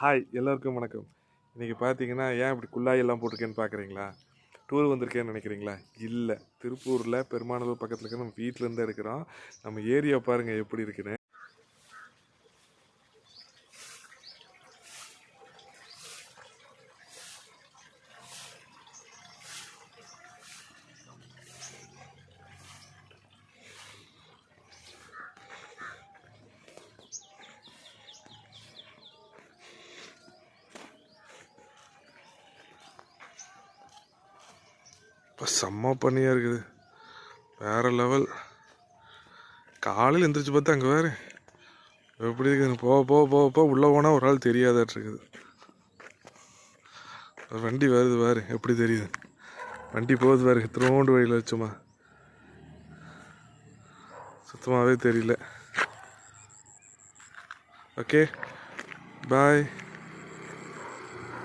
Hi எல்லோருக்கும் வணக்கம். இன்றைக்கி பார்த்தீங்கன்னா ஏன் இப்படி குல்லாய் எல்லாம் போட்டிருக்கேன்னு பார்க்குறீங்களா டூர் வந்திருக்கேன்னு நினைக்கிறீங்களா? இல்லை. திருப்பூரில் பெருமானூர் பக்கத்தில் இருக்க நம்ம வீட்டிலேருந்து இருக்கிறோம். நம்ம ஏரியா பாருங்கள் எப்படி இருக்குன்னு. இப்போ செம்ம பண்ணியாக இருக்குது. வேறு லெவல் காலையில் எந்திரிச்சு பார்த்தா அங்கே வேறு. எப்படி இருக்குது? போக போக போக போக உள்ளே போனால் ஒரு ஆள் தெரியாதாட்டிருக்குது வண்டி வருது வேறு எப்படி தெரியுது? வண்டி போகுது வேறு திருவோண்டு வழியில் வச்சோமா. சுத்தமாகவே தெரியல. Okay bye